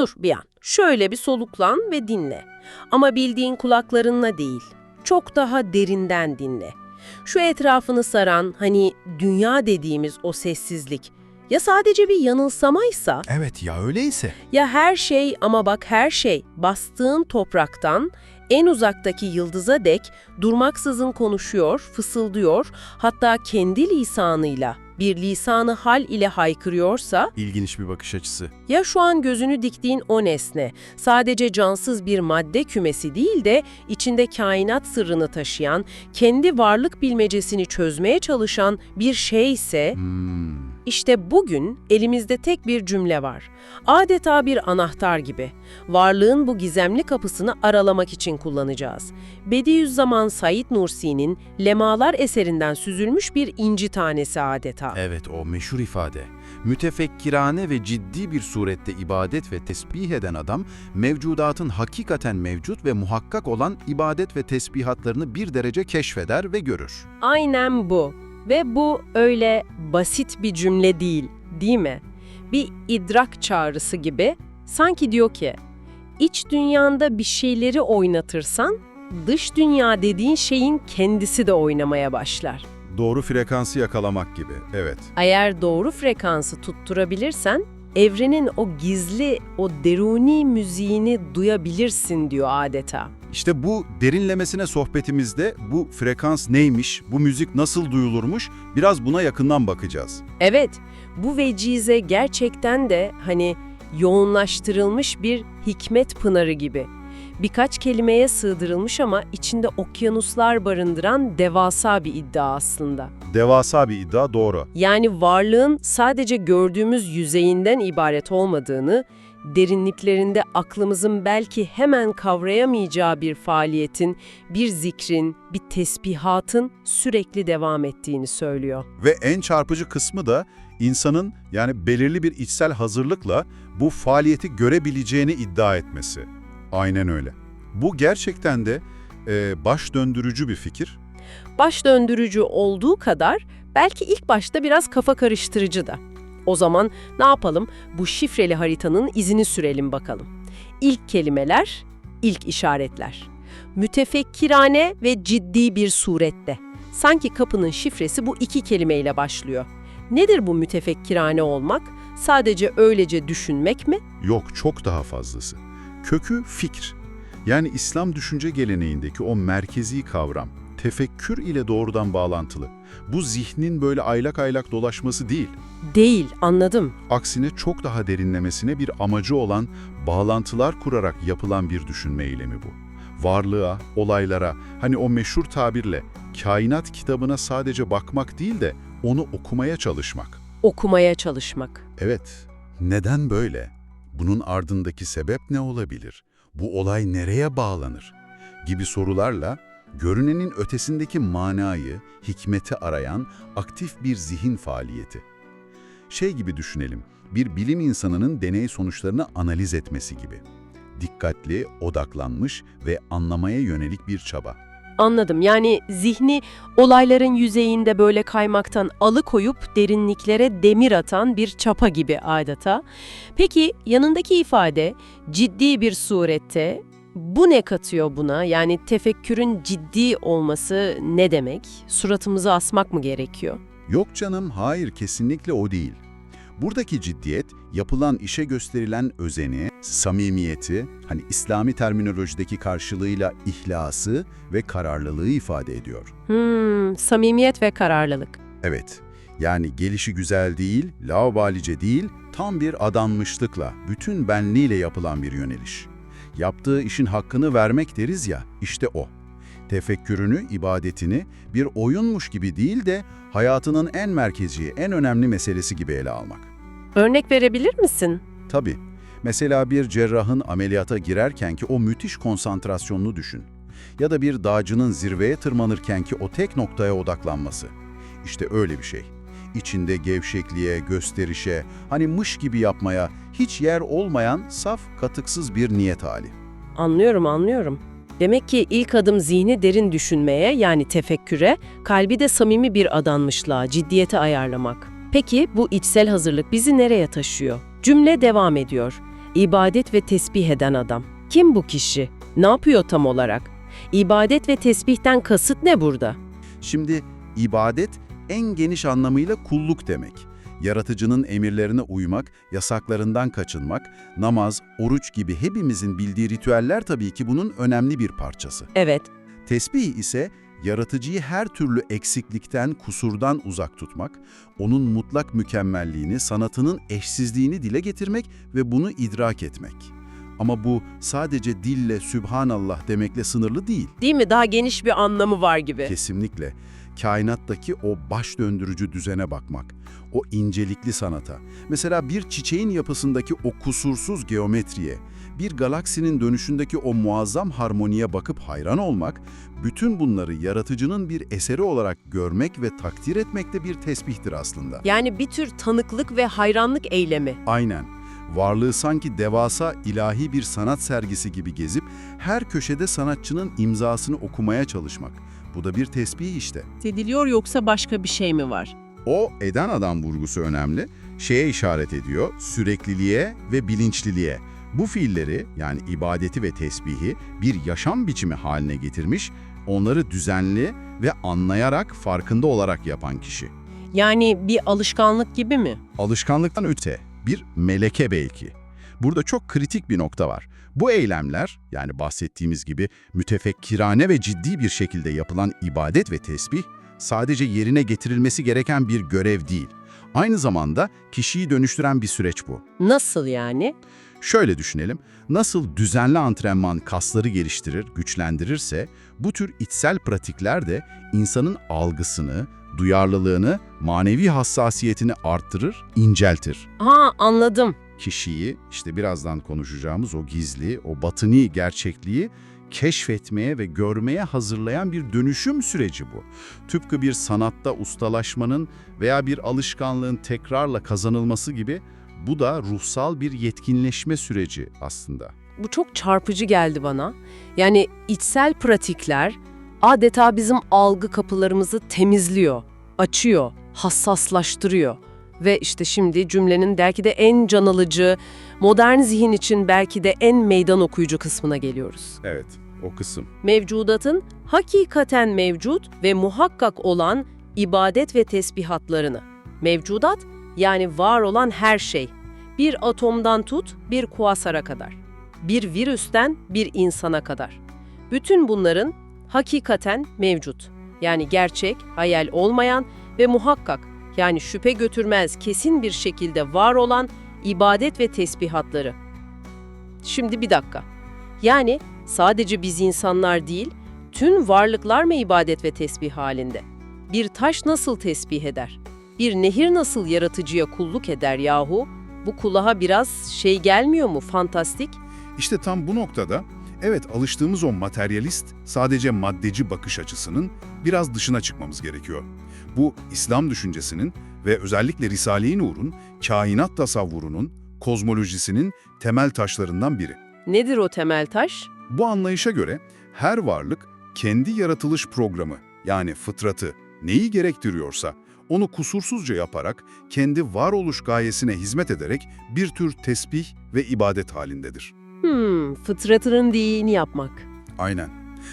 Dur bir an. Şöyle bir soluklan ve dinle. Ama bildiğin kulaklarınla değil. Çok daha derinden dinle. Şu etrafını saran hani dünya dediğimiz o sessizlik. Ya sadece bir yanılsamaysa Evet ya öyleyse. ya her şey ama bak her şey bastığın topraktan en uzaktaki yıldıza dek durmaksızın konuşuyor, fısıldıyor, hatta kendi lisanıyla, bir lisanı hal ile haykırıyorsa İlginç bir bakış açısı. ya şu an gözünü diktiğin o nesne sadece cansız bir madde kümesi değil de içinde kainat sırrını taşıyan, kendi varlık bilmecesini çözmeye çalışan bir şeyse Hmm. İşte bugün elimizde tek bir cümle var. Adeta bir anahtar gibi. Varlığın bu gizemli kapısını aralamak için kullanacağız. Bediüzzaman Said Nursi'nin Lemalar eserinden süzülmüş bir inci tanesi adeta. Evet o meşhur ifade. Mütefekkirane ve ciddi bir surette ibadet ve tesbih eden adam, mevcudatın hakikaten mevcut ve muhakkak olan ibadet ve tesbihatlarını bir derece keşfeder ve görür. Aynen bu. Ve bu öyle basit bir cümle değil, değil mi? Bir idrak çağrısı gibi. Sanki diyor ki, iç dünyanda bir şeyleri oynatırsan, dış dünya dediğin şeyin kendisi de oynamaya başlar. Doğru frekansı yakalamak gibi, evet. Eğer doğru frekansı tutturabilirsen, evrenin o gizli, o deruni müziğini duyabilirsin diyor adeta. İşte bu derinlemesine sohbetimizde bu frekans neymiş, bu müzik nasıl duyulurmuş biraz buna yakından bakacağız. Evet, bu vecize gerçekten de hani yoğunlaştırılmış bir hikmet pınarı gibi. Birkaç kelimeye sığdırılmış ama içinde okyanuslar barındıran devasa bir iddia aslında. Devasa bir iddia doğru. Yani varlığın sadece gördüğümüz yüzeyinden ibaret olmadığını, derinliklerinde aklımızın belki hemen kavrayamayacağı bir faaliyetin, bir zikrin, bir tesbihatın sürekli devam ettiğini söylüyor. Ve en çarpıcı kısmı da insanın yani belirli bir içsel hazırlıkla bu faaliyeti görebileceğini iddia etmesi. Aynen öyle. Bu gerçekten de e, baş döndürücü bir fikir. baş döndürücü olduğu kadar belki ilk başta biraz kafa karıştırıcı da. O zaman ne yapalım? Bu şifreli haritanın izini sürelim bakalım. İlk kelimeler, ilk işaretler. Mütefekkirane ve ciddi bir surette. Sanki kapının şifresi bu iki kelimeyle başlıyor. Nedir bu mütefekkirane olmak? Sadece öylece düşünmek mi? Yok çok daha fazlası. Kökü fikir. Yani İslam düşünce geleneğindeki o merkezi kavram, tefekkür ile doğrudan bağlantılı. Bu zihnin böyle aylak aylak dolaşması değil. Değil, anladım. Aksine çok daha derinlemesine bir amacı olan bağlantılar kurarak yapılan bir düşünme eylemi bu. Varlığa, olaylara, hani o meşhur tabirle kainat kitabına sadece bakmak değil de onu okumaya çalışmak. Okumaya çalışmak. Evet, neden böyle? Bunun ardındaki sebep ne olabilir? Bu olay nereye bağlanır? Gibi sorularla görünenin ötesindeki manayı, hikmeti arayan aktif bir zihin faaliyeti. Şey gibi düşünelim, bir bilim insanının deney sonuçlarını analiz etmesi gibi. Dikkatli, odaklanmış ve anlamaya yönelik bir çaba. Anladım. Yani zihni olayların yüzeyinde böyle kaymaktan alıkoyup derinliklere demir atan bir çapa gibi adeta. Peki yanındaki ifade ciddi bir surette bu ne katıyor buna? Yani tefekkürün ciddi olması ne demek? Suratımızı asmak mı gerekiyor? Yok canım, hayır kesinlikle o değil. Buradaki ciddiyet, yapılan işe gösterilen özeni, samimiyeti, hani İslami terminolojideki karşılığıyla ihlası ve kararlılığı ifade ediyor. Hmm, samimiyet ve kararlılık. Evet, yani gelişi güzel değil, laubalice değil, tam bir adanmışlıkla, bütün benliğiyle yapılan bir yöneliş. Yaptığı işin hakkını vermek deriz ya, işte o. Tefekkürünü, ibadetini bir oyunmuş gibi değil de hayatının en merkezi, en önemli meselesi gibi ele almak. Örnek verebilir misin? Tabii. Mesela bir cerrahın ameliyata girerkenki o müthiş konsantrasyonunu düşün. Ya da bir dağcının zirveye tırmanırkenki o tek noktaya odaklanması. İşte öyle bir şey. İçinde gevşekliğe, gösterişe, hani mış gibi yapmaya hiç yer olmayan saf, katıksız bir niyet hali. Anlıyorum, anlıyorum. Demek ki ilk adım zihni derin düşünmeye yani tefekküre, kalbi de samimi bir adanmışlığa, ciddiyete ayarlamak. Peki bu içsel hazırlık bizi nereye taşıyor? Cümle devam ediyor. İbadet ve tesbih eden adam. Kim bu kişi? Ne yapıyor tam olarak? İbadet ve tesbihten kasıt ne burada? Şimdi ibadet en geniş anlamıyla kulluk demek. Yaratıcının emirlerine uymak, yasaklarından kaçınmak, namaz, oruç gibi hepimizin bildiği ritüeller tabii ki bunun önemli bir parçası. Evet, Tesbih ise yaratıcıyı her türlü eksiklikten, kusurdan uzak tutmak, onun mutlak mükemmelliğini, sanatının eşsizliğini dile getirmek ve bunu idrak etmek. Ama bu sadece dille Sübhanallah demekle sınırlı değil. değil mi? Daha geniş bir anlamı var gibi. Kesinlikle. Kainattaki o baş döndürücü düzene bakmak, o incelikli sanata, mesela bir çiçeğin yapısındaki o kusursuz geometriye, bir galaksinin dönüşündeki o muazzam harmoniye bakıp hayran olmak, bütün bunları yaratıcının bir eseri olarak görmek ve takdir etmek de bir tesbihtir aslında. Yani bir tür tanıklık ve hayranlık eylemi. Aynen. Varlığı sanki devasa ilahi bir sanat sergisi gibi gezip her köşede sanatçının imzasını okumaya çalışmak. Bu da bir tesbih işte. ediliyor yoksa başka bir şey mi var? O eden adam vurgusu önemli. Şeye işaret ediyor, sürekliliğe ve bilinçliliğe. Bu fiilleri yani ibadeti ve tesbihi bir yaşam biçimi haline getirmiş, onları düzenli ve anlayarak, farkında olarak yapan kişi. Yani bir alışkanlık gibi mi? Alışkanlıktan öte, bir meleke belki. Burada çok kritik bir nokta var. Bu eylemler, yani bahsettiğimiz gibi mütefekkirane ve ciddi bir şekilde yapılan ibadet ve tesbih, sadece yerine getirilmesi gereken bir görev değil. Aynı zamanda kişiyi dönüştüren bir süreç bu. Nasıl yani? Şöyle düşünelim, nasıl düzenli antrenman kasları geliştirir, güçlendirirse, bu tür içsel pratikler de insanın algısını, duyarlılığını, manevi hassasiyetini arttırır, inceltir Ha anladım. kişiyi işte birazdan konuşacağımız o gizli, o batıni gerçekliği keşfetmeye ve görmeye hazırlayan bir dönüşüm süreci bu. Tıpkı bir sanatta ustalaşmanın veya bir alışkanlığın tekrarla kazanılması gibi bu da ruhsal bir yetkinleşme süreci aslında. Bu çok çarpıcı geldi bana. Yani içsel pratikler adeta bizim algı kapılarımızı temizliyor, açıyor, hassaslaştırıyor. Ve işte şimdi cümlenin belki de en can alıcı, modern zihin için belki de en meydan okuyucu kısmına geliyoruz. Evet, o kısım. Mevcudatın hakikaten mevcut ve muhakkak olan ibadet ve tesbihatlarını. Mevcudat yani var olan her şey. Bir atomdan tut bir kuasara kadar. Bir virüsten bir insana kadar. Bütün bunların hakikaten mevcut. Yani gerçek, hayal olmayan ve muhakkak yani şüphe götürmez kesin bir şekilde var olan ibadet ve tesbihatları. Şimdi bir dakika. Yani sadece biz insanlar değil, tüm varlıklar mı ibadet ve tesbih halinde? Bir taş nasıl tesbih eder? Bir nehir nasıl yaratıcıya kulluk eder yahu? Bu kulağa biraz şey gelmiyor mu, fantastik? İşte tam bu noktada evet alıştığımız o materyalist, sadece maddeci bakış açısının biraz dışına çıkmamız gerekiyor. Bu İslam düşüncesinin ve özellikle Risale-i Nur'un kainat tasavvurunun, kozmolojisinin temel taşlarından biri. Nedir o temel taş? Bu anlayışa göre her varlık kendi yaratılış programı yani fıtratı neyi gerektiriyorsa onu kusursuzca yaparak kendi varoluş gayesine hizmet ederek bir tür tesbih ve ibadet halindedir. Hmm, fıtratının diyini yapmak. Aynen.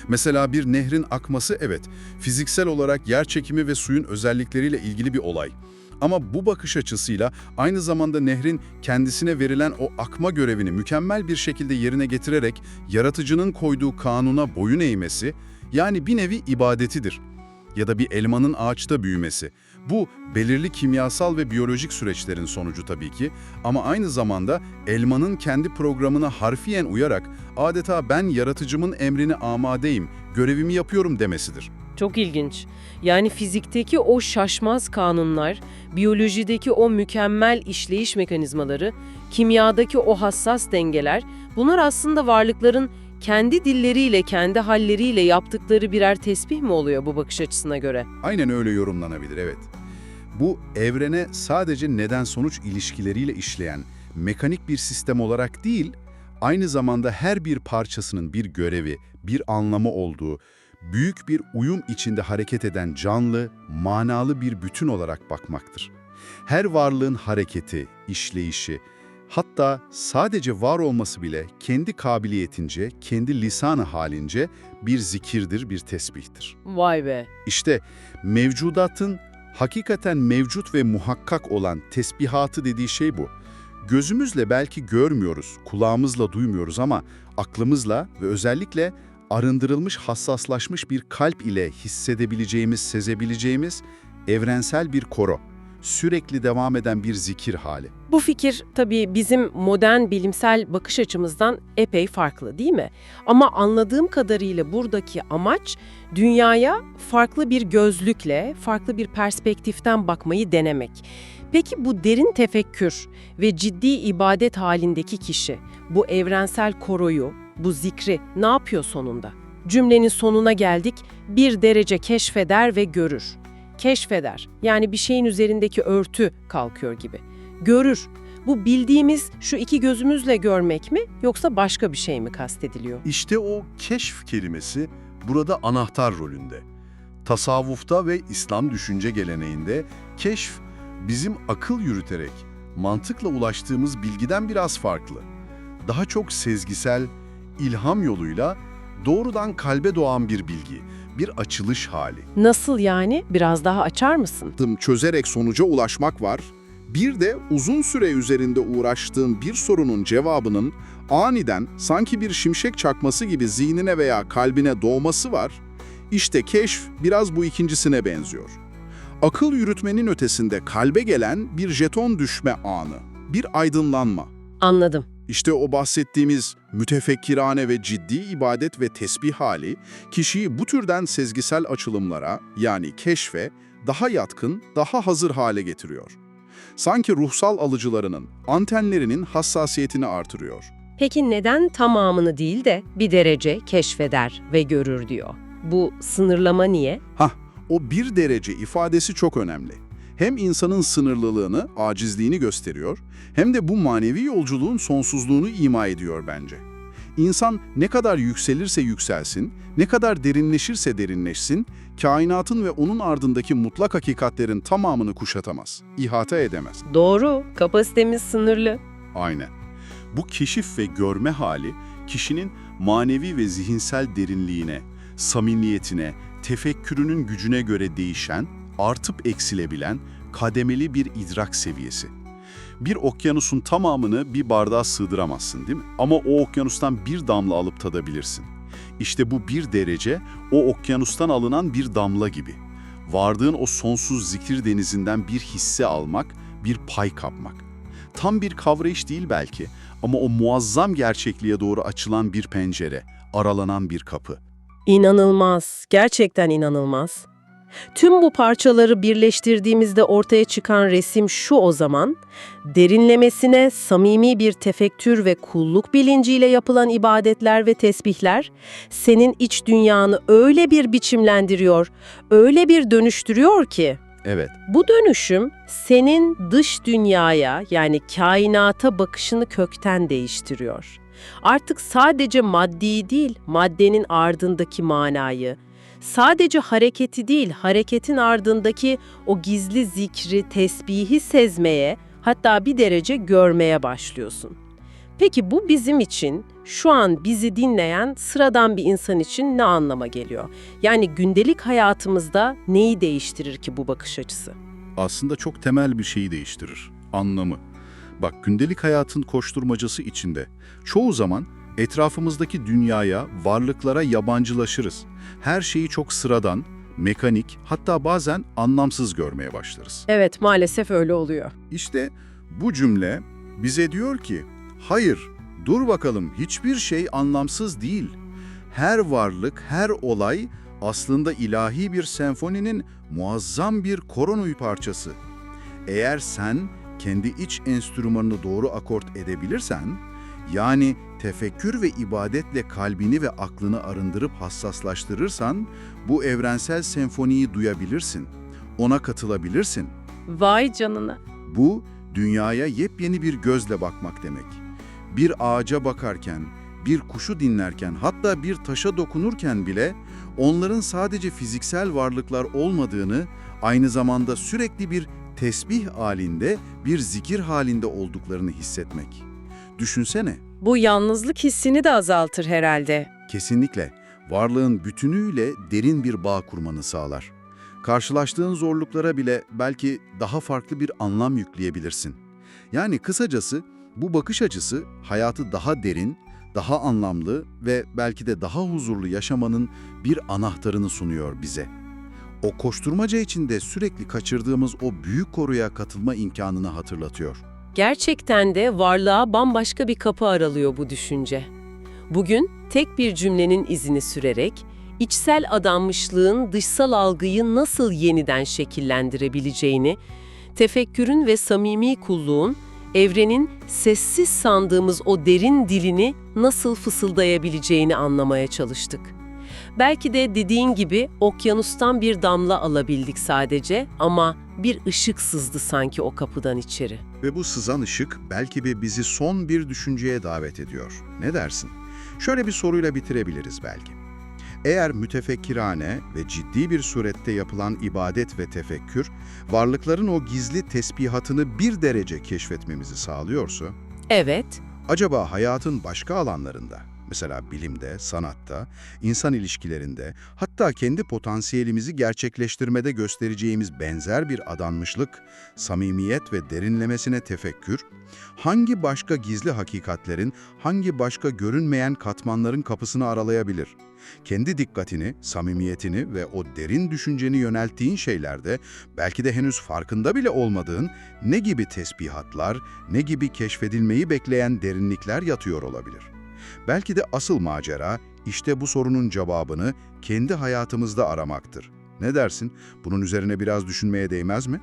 Mesela bir nehrin akması evet, fiziksel olarak yer çekimi ve suyun özellikleriyle ilgili bir olay. Ama bu bakış açısıyla aynı zamanda nehrin kendisine verilen o akma görevini mükemmel bir şekilde yerine getirerek yaratıcının koyduğu kanuna boyun eğmesi, yani bir nevi ibadetidir. Ya da bir elmanın ağaçta büyümesi. Bu belirli kimyasal ve biyolojik süreçlerin sonucu tabii ki ama aynı zamanda elmanın kendi programına harfiyen uyarak adeta ben yaratıcımın emrine amadeyim, görevimi yapıyorum demesidir. Çok ilginç. Yani fizikteki o şaşmaz kanunlar, biyolojideki o mükemmel işleyiş mekanizmaları, kimyadaki o hassas dengeler, bunlar aslında varlıkların kendi dilleriyle, kendi halleriyle yaptıkları birer tesbih mi oluyor bu bakış açısına göre? Aynen öyle yorumlanabilir, evet. Bu evrene sadece neden-sonuç ilişkileriyle işleyen mekanik bir sistem olarak değil, aynı zamanda her bir parçasının bir görevi, bir anlamı olduğu, büyük bir uyum içinde hareket eden canlı, manalı bir bütün olarak bakmaktır. Her varlığın hareketi, işleyişi Hatta sadece var olması bile kendi kabiliyetince, kendi lisanı halince bir zikirdir, bir tesbihtir. Vay be. İşte mevcudatın hakikaten mevcut ve muhakkak olan tesbihatı dediği şey bu. Gözümüzle belki görmüyoruz, kulağımızla duymuyoruz ama aklımızla ve özellikle arındırılmış, hassaslaşmış bir kalp ile hissedebileceğimiz, sezebileceğimiz evrensel bir koro. Sürekli devam eden bir zikir hali. Bu fikir tabii bizim modern bilimsel bakış açımızdan epey farklı değil mi? Ama anladığım kadarıyla buradaki amaç dünyaya farklı bir gözlükle, farklı bir perspektiften bakmayı denemek. Peki bu derin tefekkür ve ciddi ibadet halindeki kişi bu evrensel koroyu, bu zikri ne yapıyor sonunda? Cümlenin sonuna geldik, bir derece keşfeder ve görür. Keşfeder, yani bir şeyin üzerindeki örtü kalkıyor gibi. Görür, bu bildiğimiz şu iki gözümüzle görmek mi yoksa başka bir şey mi kastediliyor? İşte o keşf kelimesi burada anahtar rolünde. Tasavvufta ve İslam düşünce geleneğinde keşf bizim akıl yürüterek mantıkla ulaştığımız bilgiden biraz farklı. Daha çok sezgisel, ilham yoluyla doğrudan kalbe doğan bir bilgi, bir açılış hali. Nasıl yani? Biraz daha açar mısın? Dım çözerek sonuca ulaşmak var. Bir de uzun süre üzerinde uğraştığın bir sorunun cevabının aniden sanki bir şimşek çakması gibi zihnine veya kalbine doğması var. İşte keşf biraz bu ikincisine benziyor. Akıl yürütmenin ötesinde kalbe gelen bir jeton düşme anı, bir aydınlanma. Anladım. İşte o bahsettiğimiz mütefekkirane ve ciddi ibadet ve tesbih hali, kişiyi bu türden sezgisel açılımlara yani keşfe daha yatkın, daha hazır hale getiriyor. Sanki ruhsal alıcılarının, antenlerinin hassasiyetini artırıyor. Peki neden tamamını değil de bir derece keşfeder ve görür diyor? Bu sınırlama niye? Hah, o bir derece ifadesi çok önemli. Hem insanın sınırlılığını, acizliğini gösteriyor, hem de bu manevi yolculuğun sonsuzluğunu ima ediyor bence. İnsan ne kadar yükselirse yükselsin, ne kadar derinleşirse derinleşsin, kainatın ve onun ardındaki mutlak hakikatlerin tamamını kuşatamaz, ihata edemez. Doğru, kapasitemiz sınırlı. Aynen. Bu keşif ve görme hali kişinin manevi ve zihinsel derinliğine, samimiyetine, tefekkürünün gücüne göre değişen, artıp eksilebilen kademeli bir idrak seviyesi. Bir okyanusun tamamını bir bardağa sığdıramazsın değil mi? Ama o okyanustan bir damla alıp tadabilirsin. İşte bu bir derece o okyanustan alınan bir damla gibi. Vardığın o sonsuz zikir denizinden bir hisse almak, bir pay kapmak. Tam bir kavrayış değil belki ama o muazzam gerçekliğe doğru açılan bir pencere, aralanan bir kapı. İnanılmaz, gerçekten inanılmaz. Tüm bu parçaları birleştirdiğimizde ortaya çıkan resim şu o zaman, derinlemesine samimi bir tefekkür ve kulluk bilinciyle yapılan ibadetler ve tesbihler, senin iç dünyanı öyle bir biçimlendiriyor, öyle bir dönüştürüyor ki, Evet, bu dönüşüm senin dış dünyaya yani kainata bakışını kökten değiştiriyor. Artık sadece maddi değil, maddenin ardındaki manayı, sadece hareketi değil, hareketin ardındaki o gizli zikri, tesbihi sezmeye, hatta bir derece görmeye başlıyorsun. Peki bu bizim için, şu an bizi dinleyen sıradan bir insan için ne anlama geliyor? Yani gündelik hayatımızda neyi değiştirir ki bu bakış açısı? aslında çok temel bir şeyi değiştirir. Anlamı. Bak gündelik hayatın koşturmacası içinde çoğu zaman etrafımızdaki dünyaya, varlıklara yabancılaşırız. Her şeyi çok sıradan, mekanik, hatta bazen anlamsız görmeye başlarız. Evet, maalesef öyle oluyor. İşte bu cümle bize diyor ki, hayır, dur bakalım hiçbir şey anlamsız değil. Her varlık, her olay aslında ilahi bir senfoninin muazzam bir koronuy parçası. Eğer sen kendi iç enstrümanını doğru akort edebilirsen, yani tefekkür ve ibadetle kalbini ve aklını arındırıp hassaslaştırırsan, bu evrensel senfoniyi duyabilirsin, ona katılabilirsin. Vay canına. Bu, dünyaya yepyeni bir gözle bakmak demek. Bir ağaca bakarken, bir kuşu dinlerken, hatta bir taşa dokunurken bile onların sadece fiziksel varlıklar olmadığını, aynı zamanda sürekli bir tesbih halinde, bir zikir halinde olduklarını hissetmek. Düşünsene, Bu yalnızlık hissini de azaltır herhalde. kesinlikle varlığın bütünüyle derin bir bağ kurmanı sağlar. Karşılaştığın zorluklara bile belki daha farklı bir anlam yükleyebilirsin. Yani kısacası bu bakış açısı hayatı daha derin, daha anlamlı ve belki de daha huzurlu yaşamanın bir anahtarını sunuyor bize. O koşturmaca içinde sürekli kaçırdığımız o büyük koruya katılma imkanını hatırlatıyor. Gerçekten de varlığa bambaşka bir kapı aralıyor bu düşünce. Bugün tek bir cümlenin izini sürerek, içsel adanmışlığın dışsal algıyı nasıl yeniden şekillendirebileceğini, tefekkürün ve samimi kulluğun, evrenin sessiz sandığımız o derin dilini nasıl fısıldayabileceğini anlamaya çalıştık. Belki de dediğin gibi okyanustan bir damla alabildik sadece ama bir ışık sızdı sanki o kapıdan içeri. Ve bu sızan ışık belki de bizi son bir düşünceye davet ediyor. Ne dersin? Şöyle bir soruyla bitirebiliriz belki. Eğer mütefekkirane ve ciddi bir surette yapılan ibadet ve tefekkür, varlıkların o gizli tesbihatını bir derece keşfetmemizi sağlıyorsa, Evet, acaba hayatın başka alanlarında, mesela bilimde, sanatta, insan ilişkilerinde, hatta kendi potansiyelimizi gerçekleştirmede göstereceğimiz benzer bir adanmışlık, samimiyet ve derinlemesine tefekkür, hangi başka gizli hakikatlerin, hangi başka görünmeyen katmanların kapısını aralayabilir? Kendi dikkatini, samimiyetini ve o derin düşünceni yönelttiğin şeylerde belki de henüz farkında bile olmadığın ne gibi tesbihatlar, ne gibi keşfedilmeyi bekleyen derinlikler yatıyor olabilir. Belki de asıl macera işte bu sorunun cevabını kendi hayatımızda aramaktır. Ne dersin? Bunun üzerine biraz düşünmeye değmez mi?